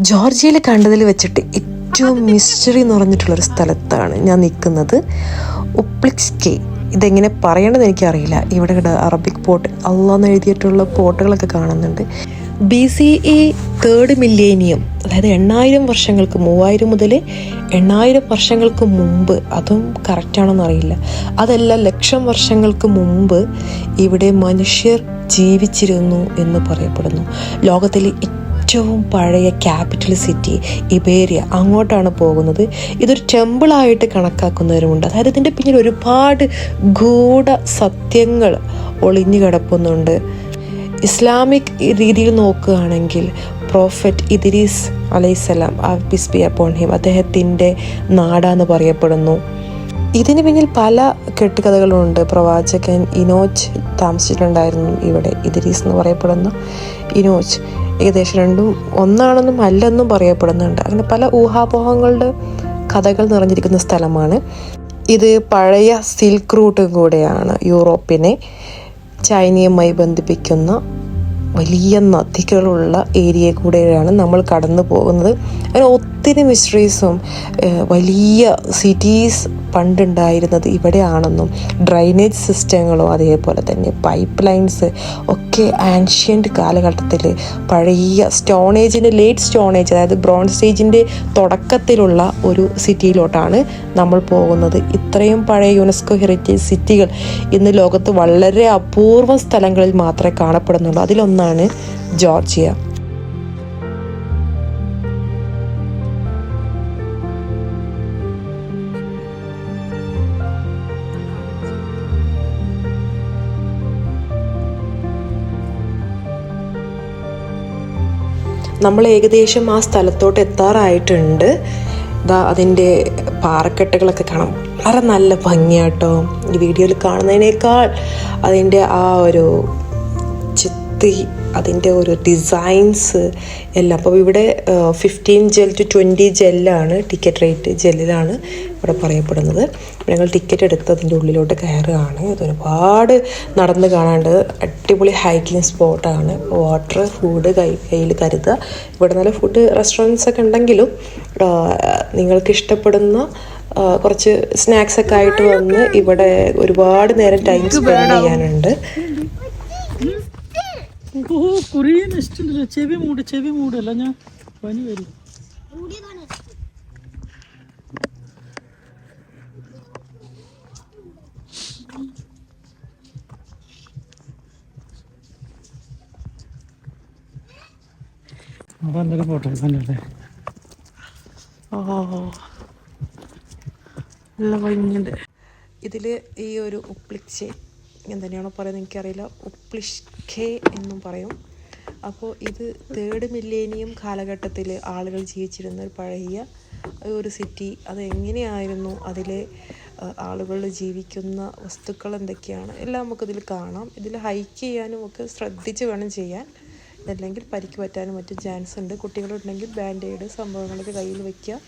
ജോർജിയയിൽ കണ്ടതിൽ വെച്ചിട്ട് ഏറ്റവും മിസ്റ്ററി എന്ന് പറഞ്ഞിട്ടുള്ളൊരു സ്ഥലത്താണ് ഞാൻ നിൽക്കുന്നത്. ഉപ്ലിക്സ് കേ ഇതെങ്ങനെ പറയണമെന്ന് എനിക്കറിയില്ല. ഇവിടെ ഇവിടെ അറബിക് പോട്ട് അള്ളാന്ന് എഴുതിയിട്ടുള്ള പോട്ടുകളൊക്കെ കാണുന്നുണ്ട്. B C E third millennium അതായത് എണ്ണായിരം വർഷങ്ങൾക്ക് മൂവായിരം മുതൽ എണ്ണായിരം വർഷങ്ങൾക്ക് മുമ്പ് അതും കറക്റ്റാണോന്ന് അറിയില്ല. അതല്ല ലക്ഷം വർഷങ്ങൾക്ക് മുമ്പ് ഇവിടെ മനുഷ്യർ ജീവിച്ചിരുന്നു എന്ന് പറയപ്പെടുന്നു. ലോകത്തിലെ ഏറ്റവും പഴയ ക്യാപിറ്റൽ സിറ്റി ഇബേരിയ. അങ്ങോട്ടാണ് പോകുന്നത്. ഇതൊരു ടെമ്പിളായിട്ട് കണക്കാക്കുന്നവരുമുണ്ട്. അതായത് ഇതിന്റെ പിന്നിൽ ഒരുപാട് ഗൂഢ സത്യങ്ങൾ ഒളിഞ്ഞു കിടപ്പുന്നുണ്ട്. ഇസ്ലാമിക് രീതിയിൽ നോക്കുകയാണെങ്കിൽ പ്രോഫറ്റ് ഇദ്രീസ് അലൈസലാം പിസ് ബി അപ്പോൺ ഹിം അദ്ദേഹത്തിന്റെ നാടാന്ന് പറയപ്പെടുന്നു. ഇതിന് പിന്നിൽ പല കെട്ടുകഥകളുണ്ട്. പ്രവാചകൻ ഇനോജ് താമസിച്ചിട്ടുണ്ടായിരുന്നു ഇവിടെ ഇദ്രീസ് എന്ന് പറയപ്പെടുന്ന ഇനോജ് ഏകദേശം രണ്ടും ഒന്നാണെന്നും അല്ലെന്നും പറയപ്പെടുന്നുണ്ട്. അങ്ങനെ പല ഊഹാപോഹങ്ങളുടെ കഥകൾ നിറഞ്ഞിരിക്കുന്ന സ്ഥലമാണ്. ഇത് പഴയ സിൽക്ക് റൂട്ടും കൂടെയാണ് യൂറോപ്പിനെ ചൈനയുമായി ബന്ധിപ്പിക്കുന്ന വലിയ നദികളുള്ള ഏരിയ കൂടെയാണ് നമ്മൾ കടന്നു പോകുന്നത്. അങ്ങനെ ഒത്തിരി മിസ്റ്ററീസും വലിയ സിറ്റീസ് പണ്ടുണ്ടായിരുന്നത് ഇവിടെയാണെന്നും ഡ്രൈനേജ് സിസ്റ്റങ്ങളും അതേപോലെ തന്നെ പൈപ്പ് ലൈൻസ് ഒക്കെ ആൻഷ്യന്റ് കാലഘട്ടത്തിൽ പഴയ സ്റ്റോണേജിന്റെ ലേറ്റ് സ്റ്റോണേജ് അതായത് ബ്രോൺസ് ഏജിന്റെ തുടക്കത്തിലുള്ള ഒരു സിറ്റിയിലോട്ടാണ് നമ്മൾ പോകുന്നത്. ഇത്രയും പഴയ യുനെസ്കോ ഹെറിറ്റേജ് സിറ്റികൾ ഇന്ന് ലോകത്ത് വളരെ അപൂർവ സ്ഥലങ്ങളിൽ മാത്രമേ കാണപ്പെടുന്നുള്ളൂ. അതിലൊന്നാണ് ജോർജിയ. നമ്മൾ ഏകദേശം ആ സ്ഥലത്തോട്ട് എത്താറായിട്ടുണ്ട്. ഇതാ അതിന്റെ പാറക്കെട്ടുകളൊക്കെ കാണാം. വളരെ നല്ല ഭംഗിയാട്ടോ. ഈ വീഡിയോയിൽ കാണുന്നതിനേക്കാൾ അതിന്റെ ആ ഒരു ചിത്തി അതിന്റെ ഒരു ഡിസൈൻസ് എല്ലാം. അപ്പോൾ ഇവിടെ ഫിഫ്റ്റീൻ ജെൽ ടു ട്വന്റി ജെല്ലാണ് ടിക്കറ്റ് റേറ്റ് ജെല്ലിലാണ് ഇവിടെ പറയപ്പെടുന്നത്. ഞങ്ങൾ ടിക്കറ്റ് എടുത്ത് അതിന്റെ ഉള്ളിലോട്ട് കയറുകയാണ്. ഇതൊരുപാട് നടന്ന് കാണാണ്ട് അടിപൊളി ഹൈക്കിംഗ് സ്പോട്ടാണ് വാട്ടർ ഫുഡ് കൈ കയ്യിൽ കരുതുക. ഇവിടെ നല്ല ഫുഡ് റെസ്റ്റോറന്റ്സ് ഒക്കെ ഉണ്ടെങ്കിലും നിങ്ങൾക്ക് ഇഷ്ടപ്പെടുന്ന കുറച്ച് സ്നാക്സ് ഒക്കെ ആയിട്ട് വന്ന് ഇവിടെ ഒരുപാട് നേരം ടൈം സ്പെൻഡ് ചെയ്യാനുണ്ട്. ഓ കുറേ നെസ്റ്റുണ്ടല്ലോ ചെവി മൂട് ചെവി മൂടല്ല ഞാൻ പനി വരും. അപ്പൊ എന്തൊക്കെ പോട്ടെ ഈ ഒരു ഉപ്ലിക്ഷെ തന്നെയാണോ പറയുന്നത് എനിക്കറിയില്ല. ഉപ്ലിഷ്കെ എന്നും പറയും. അപ്പോൾ ഇത് തേർഡ് മില്ലേനിയം കാലഘട്ടത്തിൽ ആളുകൾ ജീവിച്ചിരുന്ന ഒരു പഴയ ഒരു സിറ്റി അത് എങ്ങനെയായിരുന്നു? അതിലെ ആളുകൾ ജീവിക്കുന്ന വസ്തുക്കൾ എന്തൊക്കെയാണ്? എല്ലാം നമുക്കിതിൽ കാണാം. ഇതിൽ ഹൈക്ക് ചെയ്യാനും ഒക്കെ ശ്രദ്ധിച്ച് വേണം ചെയ്യാൻ. അല്ലെങ്കിൽ പരിക്ക് പറ്റാനും മറ്റും ചാൻസ് ഉണ്ട്. കുട്ടികളുണ്ടെങ്കിൽ ബാൻഡേഡ് സംഭവങ്ങളൊക്കെ കയ്യിൽ വയ്ക്കുക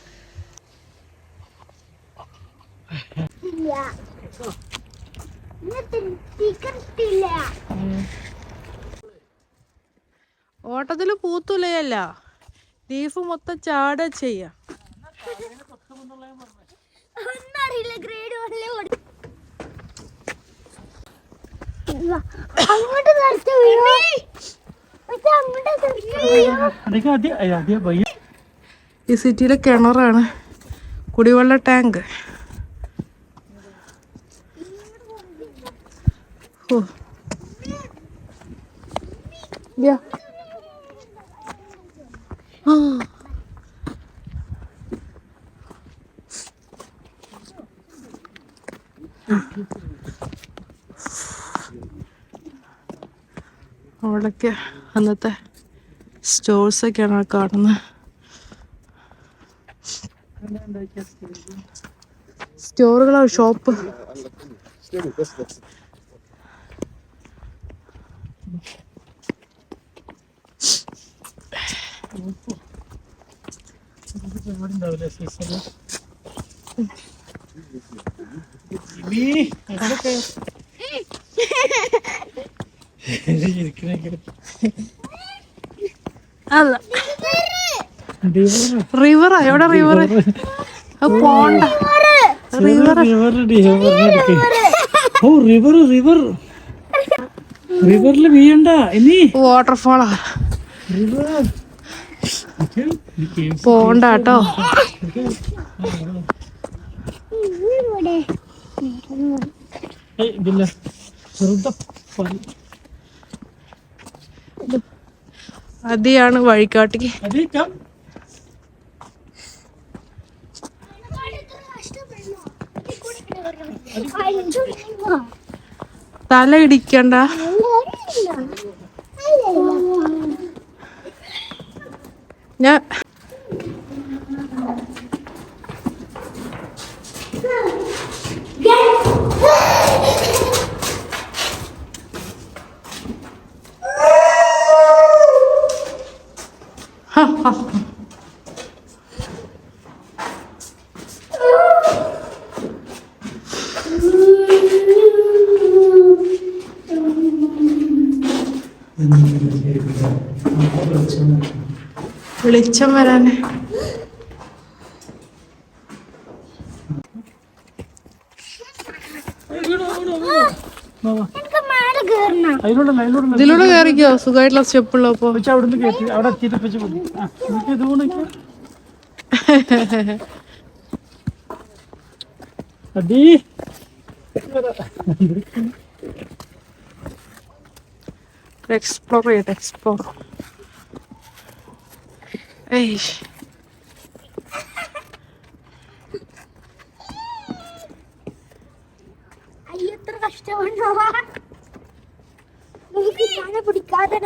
ഓട്ടത്തിൽ പൂത്തുലയല്ല ലീഫ് മൊത്തം ചാട ചെയ്യാ. ഈ സിറ്റിയിലെ കിണറാണ്. കുടിവെള്ള ടാങ്ക്. ഓ Yeah. ആ. അവിടൊക്കെ അന്നത്തെ സ്റ്റോഴ്സൊക്കെയാണ് കാണുന്നത് സ്റ്റോറുകളോ ഷോപ്പ് അല്ല റിവറാ എവിടെ റിവർ പോണ്ട. റിവർ റിവർ ഓ റിവർ റിവർ റിവറിൽ വീയണ്ട ഇനി. വാട്ടർഫോളാ പോണ്ട കേട്ടോ അതിയാണ് വഴികാട്ടിക്ക് അതേ കം തല ഇടിക്കണ്ട. ഞാൻ വെളിച്ചം വരാന് ഇതിലൂടെ കയറിക്കോ സുഖമായിട്ടുള്ള സ്റ്റെപ്പുള്ള അപ്പൊ വെച്ച് അവിടെ എക്സ്പ്ലോർ കയറ്റി അവിടെ എത്തിയിട്ട് വെച്ച് മതി ആ എനിക്ക് ഇതുകൊണ്ട് അടി എക്സ്പ്ലോർ ചെയ്യട്ടെ എക്സ്പ്ലോർ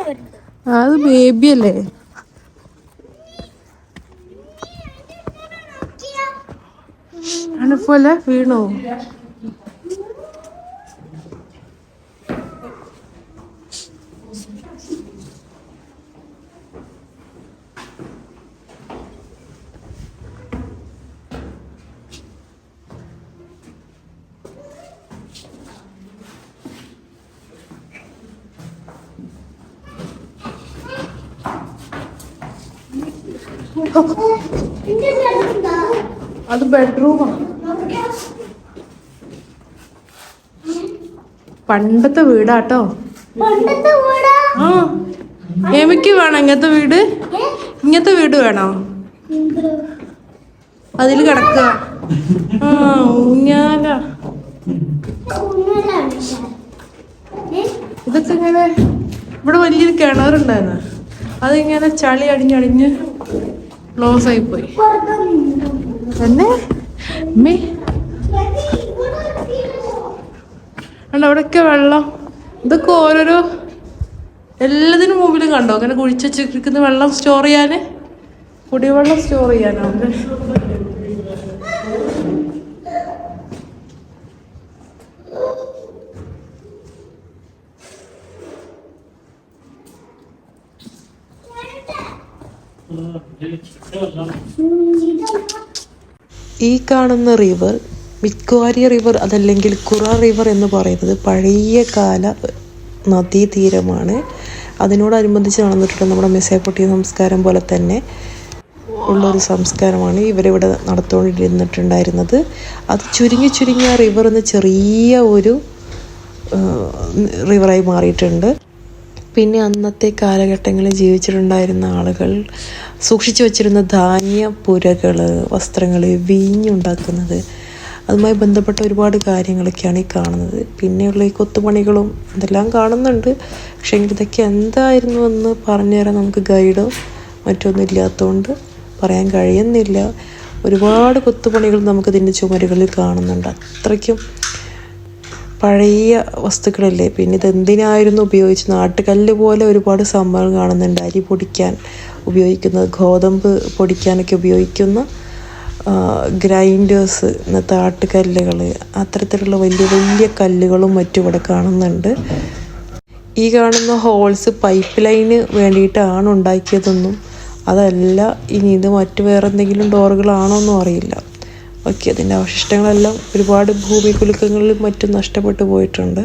വരുന്നത് അത് ബേബി അല്ലേ? പോലെ വീണോ? അത് ബെഡ്റൂമാണ് പണ്ടത്തെ വീടാട്ടോ. ആ. എമിക്ക് വേണം ഇങ്ങനത്തെ വീട്? ഇങ്ങനത്തെ വീട് വേണോ? അതിൽ കിടക്കുക. ആ ഊഞ്ഞാല. ഇതൊക്കെ ഇങ്ങനെ ഇവിടെ വലിയൊരു കിണറുണ്ടായിരുന്നു. അതിങ്ങനെ ചളി അടിഞ്ഞടിഞ്ഞ് ക്ലോസ് ആയി പോയി. തന്നെ? അമ്മേ കണ്ടോ അവിടെയൊക്കെ വെള്ളം. ഇതൊക്കെ ഓരോരോ എല്ലാത്തിനും മുമ്പിലും കണ്ടോ? അങ്ങനെ കുഴിച്ച് വെച്ചിരിക്കുന്ന വെള്ളം സ്റ്റോർ ചെയ്യാന്? കുടിവെള്ളം സ്റ്റോർ ചെയ്യാനോ? ഈ കാണുന്ന റിവർ മിക്വാരി റിവർ അതല്ലെങ്കിൽ കുറ റിവർ എന്ന് പറയുന്നത് പഴയ കാല നദീതീരമാണ്. അതിനോടനുബന്ധിച്ച് നടന്നിട്ടുള്ള നമ്മുടെ മെസ്സേപ്പൊട്ടിയ സംസ്കാരം പോലെ തന്നെ ഉള്ളൊരു സംസ്കാരമാണ് ഇവരിവിടെ നടത്തുകൊണ്ടിരുന്നിട്ടുണ്ടായിരുന്നത് അത് ചുരുങ്ങി ചുരുങ്ങി ആ റിവർ എന്ന ചെറിയ ഒരു റിവറായി മാറിയിട്ടുണ്ട്. പിന്നെ അന്നത്തെ കാലഘട്ടങ്ങളിൽ ജീവിച്ചിട്ടുണ്ടായിരുന്ന ആളുകൾ സൂക്ഷിച്ചു വച്ചിരുന്ന ധാന്യ പുരകൾ വസ്ത്രങ്ങൾ വീഞ്ഞുണ്ടാക്കുന്നത് അതുമായി ബന്ധപ്പെട്ട ഒരുപാട് കാര്യങ്ങളൊക്കെയാണ് ഈ കാണുന്നത്. പിന്നെയുള്ള ഈ കൊത്തുപണികളും ഇതെല്ലാം കാണുന്നുണ്ട്. പക്ഷേ ഇതൊക്കെ എന്തായിരുന്നു എന്ന് പറഞ്ഞു പറഞ്ഞുതരാൻ നമുക്ക് ഗൈഡോ മറ്റൊന്നും ഇല്ലാത്തതുകൊണ്ട് പറയാൻ കഴിയുന്നില്ല. ഒരുപാട് കൊത്തുപണികൾ നമുക്കിതിന്റെ ചുമരുകളിൽ കാണുന്നുണ്ട്. അത്രയ്ക്കും പഴയ വസ്തുക്കളല്ലേ? പിന്നെ ഇത് എന്തിനായിരുന്നു ഉപയോഗിച്ച് നാട്ടുകല്ല് പോലെ ഒരുപാട് സംഭവം കാണുന്നുണ്ട്. അരി പൊടിക്കാൻ ഉപയോഗിക്കുന്നത് ഗോതമ്പ് പൊടിക്കാനൊക്കെ ഉപയോഗിക്കുന്ന ഗ്രൈൻഡേഴ്സ് ഇന്നത്തെ ആട്ടുകല്ലുകൾ അത്തരത്തിലുള്ള വലിയ വലിയ കല്ലുകളും മറ്റും ഇവിടെ കാണുന്നുണ്ട്. ഈ കാണുന്ന ഹോൾസ് പൈപ്പ് ലൈന് വേണ്ടിയിട്ടാണ് ഉണ്ടാക്കിയതെന്നും അതല്ല ഇനി ഇത് മറ്റു വേറെ എന്തെങ്കിലും ഡോറുകളാണോ എന്നും അറിയില്ല. ഓക്കെ അതിന്റെ അവശിഷ്ടങ്ങളെല്ലാം ഒരുപാട് ഭൂമി കുലുക്കങ്ങളിലും മറ്റും നഷ്ടപ്പെട്ടു പോയിട്ടുണ്ട്.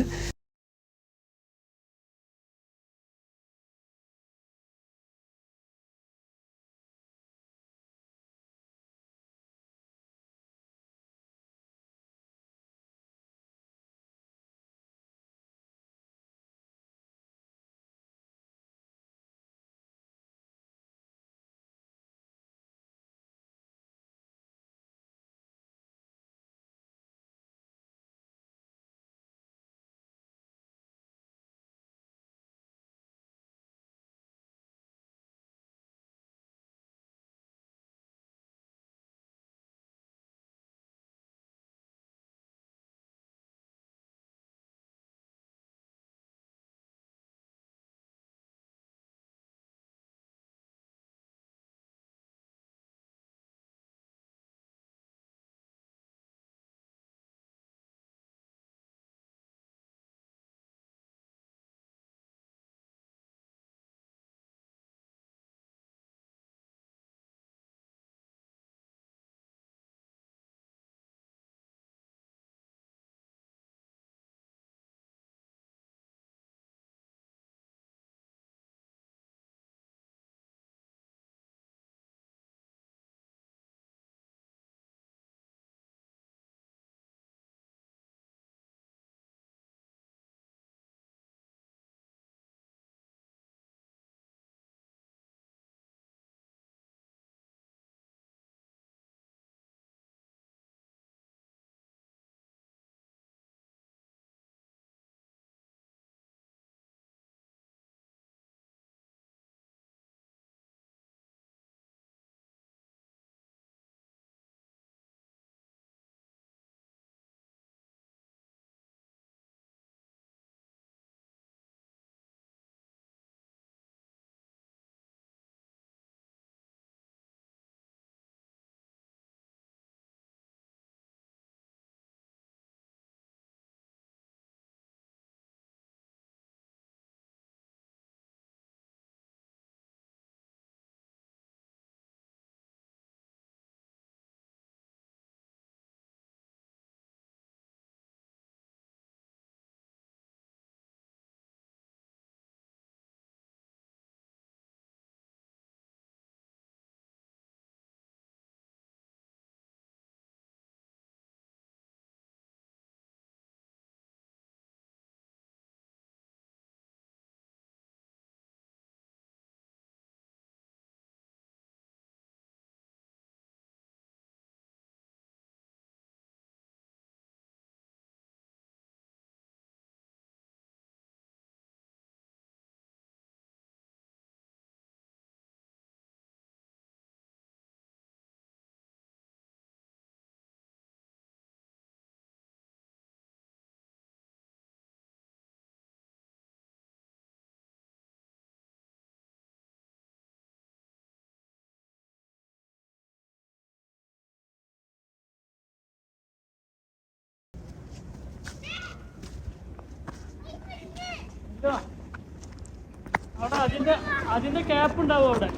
അവിടെ അതിന്റെ അതിന്റെ ക്യാപ്പ് ഉണ്ടാവും അവിടെ.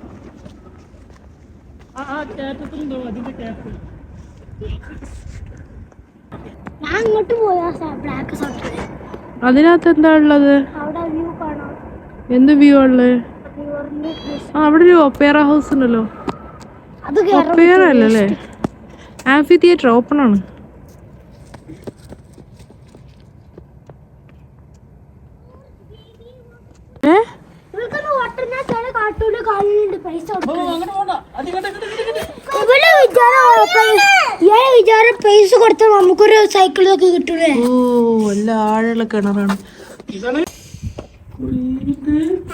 ആ ആ കയറ്റത്തിലുണ്ടാവും അതിന്റെ ക്യാപ്പ് ഞാൻ അങ്ങോട്ട് പോയാ ബ്ലാക്ക് സോട്ടിൽ അതിനകത്ത് എന്താ ഉള്ളത്? അവിടെ വ്യൂ കാണാം. എന്ത് വ്യൂ ഉള്ളത് ആ അവിടെ ഒരു ഒപ്പേറ ഹൗസ് ഉണ്ടല്ലോ. ഒപ്പേറ അല്ലല്ലേ ആംഫി തിയേറ്റർ ഓപ്പൺ ആണ് ഏ ഇവൾക്കൊന്ന് ഓട്ടുന്ന ചില കാർട്ടൂണ് കാണുന്നുണ്ട് പൈസ ഓ അങ്ങോട്ട് പോണ്ട അതിങ്ങോട്ട് ഇങ്ങോട്ട് ഇങ്ങോട്ട് ഇങ്ങോട്ട്. ഇവളെ വിചാരം ഇയാളെ വിചാരം പൈസ കൊടുത്താൽ നമുക്കൊരു സൈക്കിളൊക്കെ കിട്ടൂലേ? ഓ നല്ല ആഴമുള്ള കിണറാണ്. ഇതാണ്.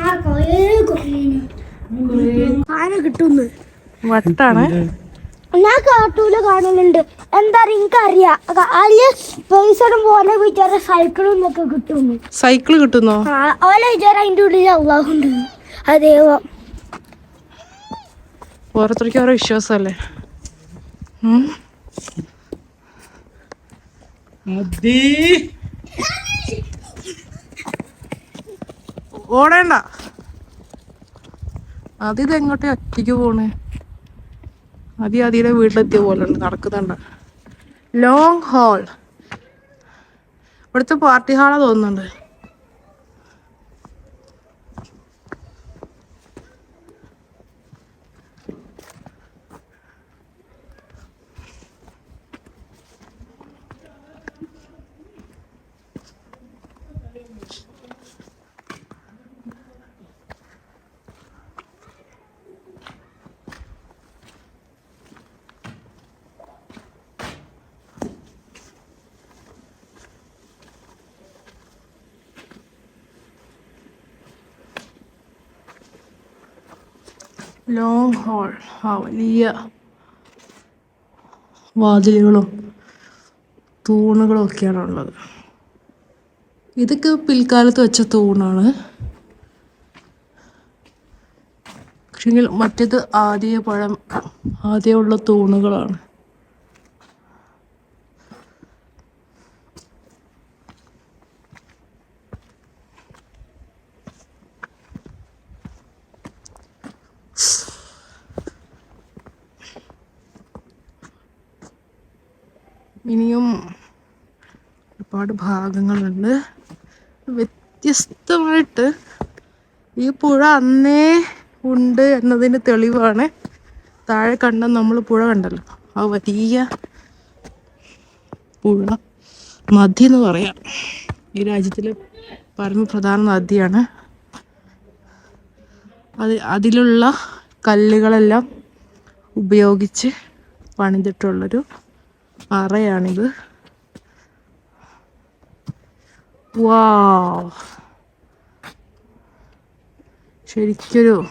ആ കൊറേ ആന കിട്ടുന്നു. വട്ടാണ്. ഞാൻ കാട്ടൂല കാണലുണ്ട്. എന്താ എനിക്കറിയാം. അതിൽ പൈസ പോലെ വിചാരം സൈക്കിളും ഒക്കെ കിട്ടുന്നു. സൈക്കിൾ കിട്ടുന്നോ? ആ ഓലെ വിചാരം അതിന്റെ ഉള്ളിൽ അള്ളാഹുണ്ട് അതേ ഓരോരുത്തർക്കും ഓരോ വിശ്വാസമല്ലേ ഉം. മതി. ഓടേണ്ട. അതിത് എങ്ങോട്ടേ ഒറ്റയ്ക്ക് പോണേ? അതി അതിയുടെ വീട്ടിലെത്തിയ പോലെ നടക്കുന്നുണ്ട്. ലോങ് ഹാൾ ഇവിടുത്തെ പാർട്ടി ഹാളാ തോന്നുന്നുണ്ട്. ലോങ് ഹോൾ ആ വലിയ വാതിലുകളും തൂണുകളും ഒക്കെയാണ് ഉള്ളത് ഇതൊക്കെ പിൽക്കാലത്ത് വെച്ച തൂണാണ്. പക്ഷെങ്കിൽ മറ്റേത് ആദ്യ പഴം ആദ്യമുള്ള തൂണുകളാണ് ഇനിയും ഒരുപാട് ഭാഗങ്ങളുണ്ട്. വ്യത്യസ്തമായിട്ട് ഈ പുഴ അന്നേ ഉണ്ട് എന്നതിന് തെളിവാണ്. താഴെ കണ്ട നമ്മൾ പുഴ കണ്ടല്ലോ. ആ വലിയ പുഴ നദി എന്ന് പറയാം. ഈ രാജ്യത്തിലെ പരമപ്രധാന നദിയാണ്. അത് അതിലുള്ള കല്ലുകളെല്ലാം ഉപയോഗിച്ച് പണിതിട്ടുള്ളൊരു അറയാണിത്. വാവ് ശരിക്കൊരു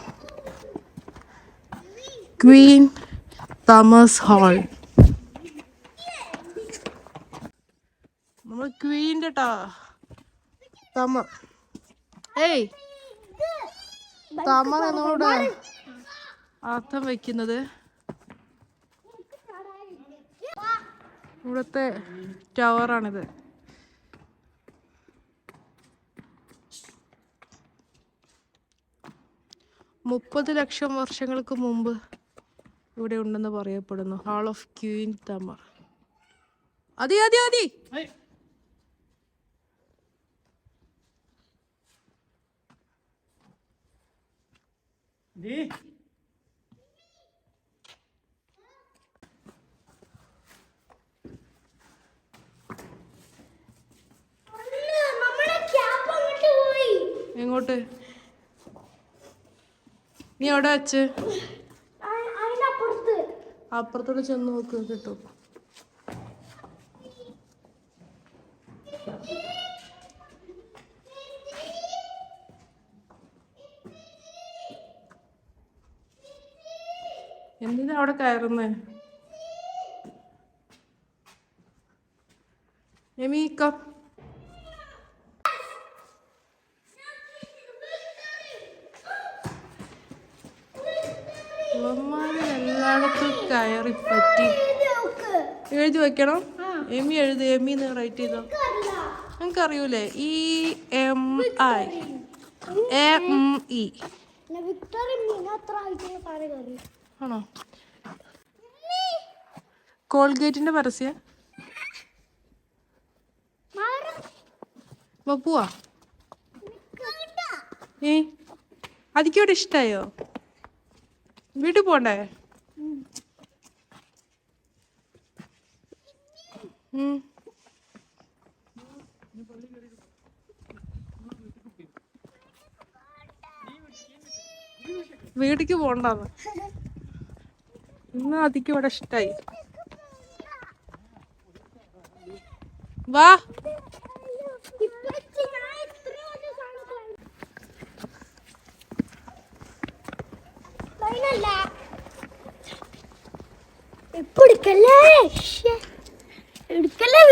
ക്വീൻ തമസ് ഹാൾ നമ്മൾ ക്വീന്റെ ടാ തമ. ഏയ്. തമ എന്നോട് അർത്ഥം വെക്കുന്നത് ഇവിടുത്തെ ടവറാണിത്. മുപ്പത് ലക്ഷം വർഷങ്ങൾക്ക് മുമ്പ് ഇവിടെ ഉണ്ടെന്ന് പറയപ്പെടുന്നു. ഹാൾ ഓഫ് ക്യൂൻ തമർ അതി അതി അതി. എങ്ങോട്ട്? നീ എവിടെ വെച്ച് അപ്പുറത്തോട്ട് ചെന്ന് നോക്ക് കിട്ടും. എന്തിനാ അവിടെ കയറുന്നേ? എമീക്ക ഇവന്മാര് എല്ലായിടത്തും കയറി പറ്റി നോക്ക് എഴുതി വെക്കണം. എമി എഴുതി എമി എന്ന് റൈറ്റ് ചെയ്തോ? നിങ്ങൾക്ക് അറിയൂലേ E M I. A E. ആണോ? കോൾഗേറ്റിന്റെ പരസ്യ. പോവാ. ഏ? അതിക്കോടെ ഇഷ്ടായോ? വീട്ടിൽ പോണ്ടേ? വീട്ടിക്ക് പോണ്ടാന്ന്. ഇന്ന് അതിക്ക് ഇവിടെ ഇഷ്ടായി. വാ. ഇപ്പൊ എടുക്കല്ലേ ശ്ശെ. എടുക്കല്ലേ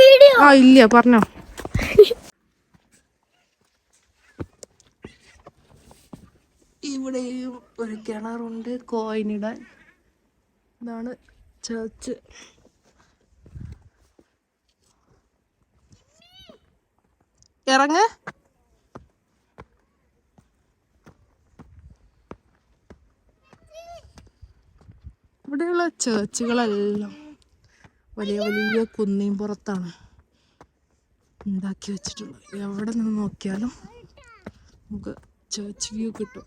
വീഡിയോ? ആ ഇല്ല പറഞ്ഞോ. ഇവിടെയും ഒരു കിണറുണ്ട് കോയിനിടാൻ. ഇതാണ് ചേർച്ച് ഇറങ്ങ്. ഇവിടെയുള്ള ചേർച്ചുകളെല്ലാം വലിയ വലിയ കുന്നിൻ പുറത്താണ് ഉണ്ടാക്കി വെച്ചിട്ടുള്ളത്. എവിടെ നിന്ന് നോക്കിയാലും നമുക്ക് ചേർച്ച് വ്യൂ കിട്ടും.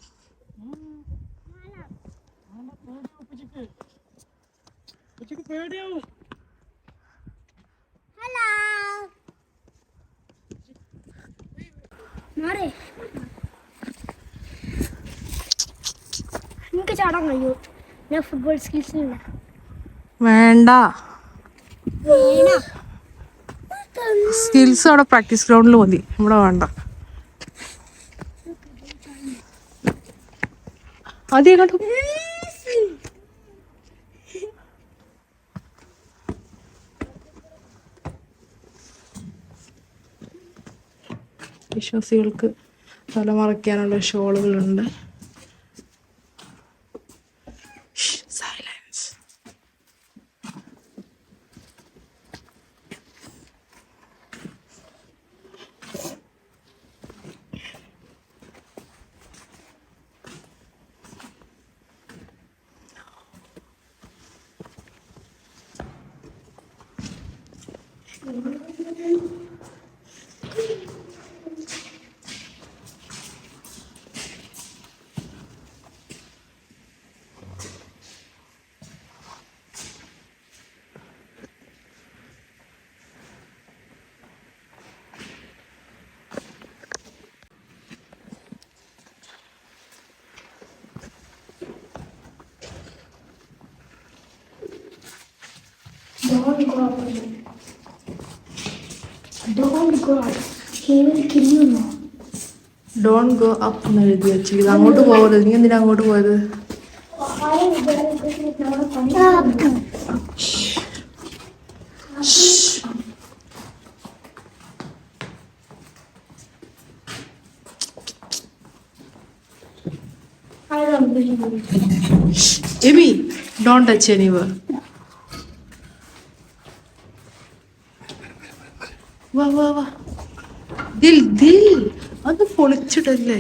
എനിക്ക് ചാടാൻ കഴിയൂ. ഞാൻ ഫുട്ബോൾ സ്കിൽസ് ഇല്ല. വേണ്ട. സ്കിൽസ് അവിടെ പ്രാക്ടീസ് ഗ്രൗണ്ടിൽ മതി. ഇവിടെ വേണ്ട. ആദ്യം കണ്ടു വിശ്വാസികൾക്ക് തലമറയ്ക്കാനുള്ള ഷോളുകളുണ്ട്. Don't go out. He will kill you now. Don't go up എന്ന് എഴുതി വെച്ചിരിക്കുന്നത് അങ്ങോട്ട് പോകരുത് നീ എന്തിനാ അങ്ങോട്ട് പോയത് എബി ഡോണ്ട് ടച്ച് എനിവർ വാ വാ ദിൽ ദിൽ അത് പൊളിച്ചിടല്ലേ?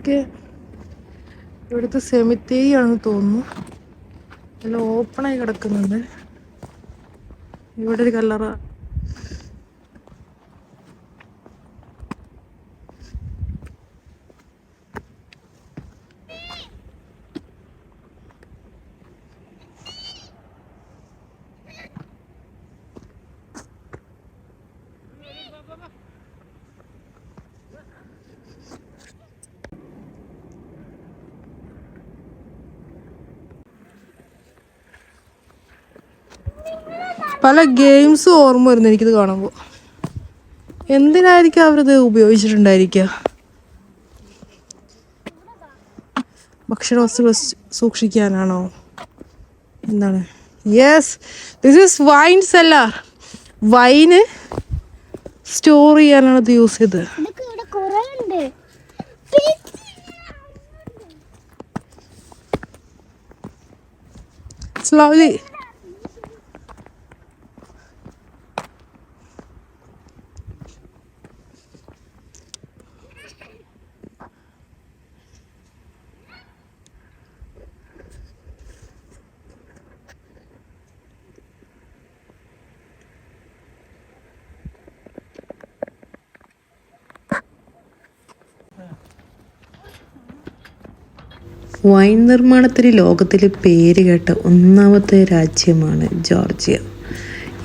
ഇതൊക്കെ ഇവിടുത്തെ സെമിത്തേരി ആണെന്ന് തോന്നുന്നു എല്ലാം ഓപ്പണായി കിടക്കുന്നുണ്ട്. ഇവിടെ ഒരു കല്ലറ പല ഗെയിംസും ഓർമ്മ വരുന്നു എനിക്കിത് കാണുമ്പോൾ എന്തിനായിരിക്കും അവരിത് ഉപയോഗിച്ചിട്ടുണ്ടായിരിക്കുക? ഭക്ഷണ വസ്തുക്കൾ സ് സൂക്ഷിക്കാനാണോ? എന്താണ്? Yes this is wine cellar wine store ചെയ്യാനാണ് ഇത് യൂസ് ചെയ്തത്. ഇതൊക്കെ ഇവിടെ വൈൻ നിർമ്മാണത്തിന് ലോകത്തിൽ പേര് കേട്ട ഒന്നാമത്തെ രാജ്യമാണ് ജോർജിയ.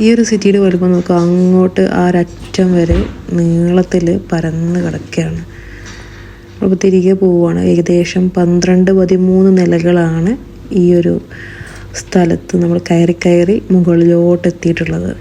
ഈ ഒരു സിറ്റിയുടെ വലുപ്പം നോക്കുക അങ്ങോട്ട് ആ ഒരറ്റം വരെ നീളത്തിൽ പരന്ന് കിടക്കുകയാണ്. അപ്പോൾ തിരികെ പോവുകയാണ്. ഏകദേശം പന്ത്രണ്ട് പതിമൂന്ന് നിലകളാണ് ഈ ഒരു സ്ഥലത്ത് നമ്മൾ കയറി കയറി മുകളിലോട്ട് എത്തിയിട്ടുള്ളത്